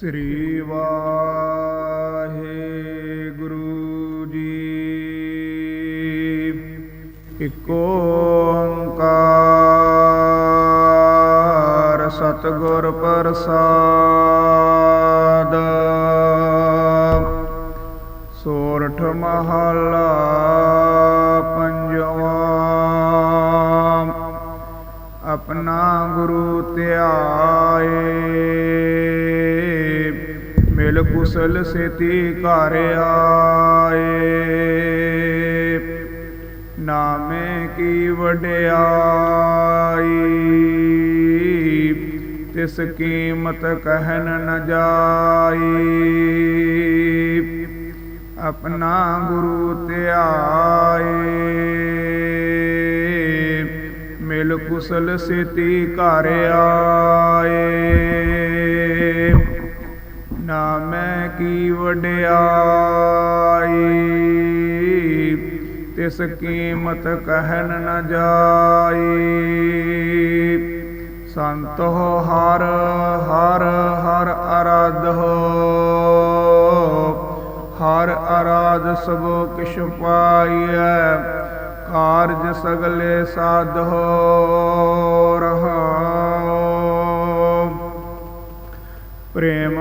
ਸ੍ਰੀ ਵਾਹਿਗੁਰੂ ਜੀ। ਇਕ ਓੰਕਾਰ ਸਤਿਗੁਰ ਪ੍ਰਸਾਦ। ਸੋਰਠ ਮਹਲਾ ਪੰਜਵਾ। ਆਪਣਾ ਗੁਰੂ ਧਿਆਏ। ਮਿਲ ਕੁਸਲ ਸੇਤੀ ਘਰ ਆਏ। ਨਾਮੇ ਕੀ ਵਡਿਆਈ, ਤਿਸ ਕੀਮਤ ਕਹਿਨ ਨ ਜਾਈ। ਆਪਣਾ ਗੁਰੂ ਧਿਆਏ। ਮਿਲ ਕੁਸਲ ਸੇਤੀ ਘਰ ਆਏ। ਕੀ ਵਡਿਆਈ? ਤਿਸ ਕੀਮਤ ਕਹਿਣ ਨ ਜਾਈ। ਸੰਤ ਹੋ ਹਰ ਹਰ ਹਰ ਹੋ। ਹਰ ਅਰਾਧ ਸਭ ਕਿਛ ਪਾਈਐ। ਕਾਰਜ ਸਗਲੇ ਸਾਧ ਹੋ।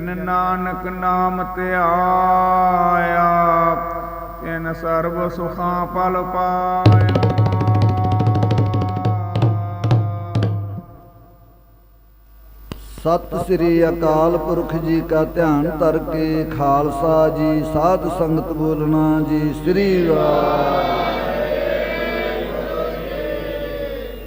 ਜਨ ਨਾਨਕ ਨਾਮ ਧਿਆਇਆ ਤਿਨ ਸਰਬ ਸੁਖਾਂ ਫਲ ਪਾਇਆ। ਸਤਿ ਸ੍ਰੀ ਅਕਾਲ ਪੁਰਖ ਜੀ ਕਾ ਧਿਆਨ ਧਰ ਕੇ, ਖਾਲਸਾ ਜੀ, ਸਾਧ ਸੰਗਤ ਬੋਲਣਾ ਜੀ, ਸ੍ਰੀ ਵਾਹਿਗੁਰੂ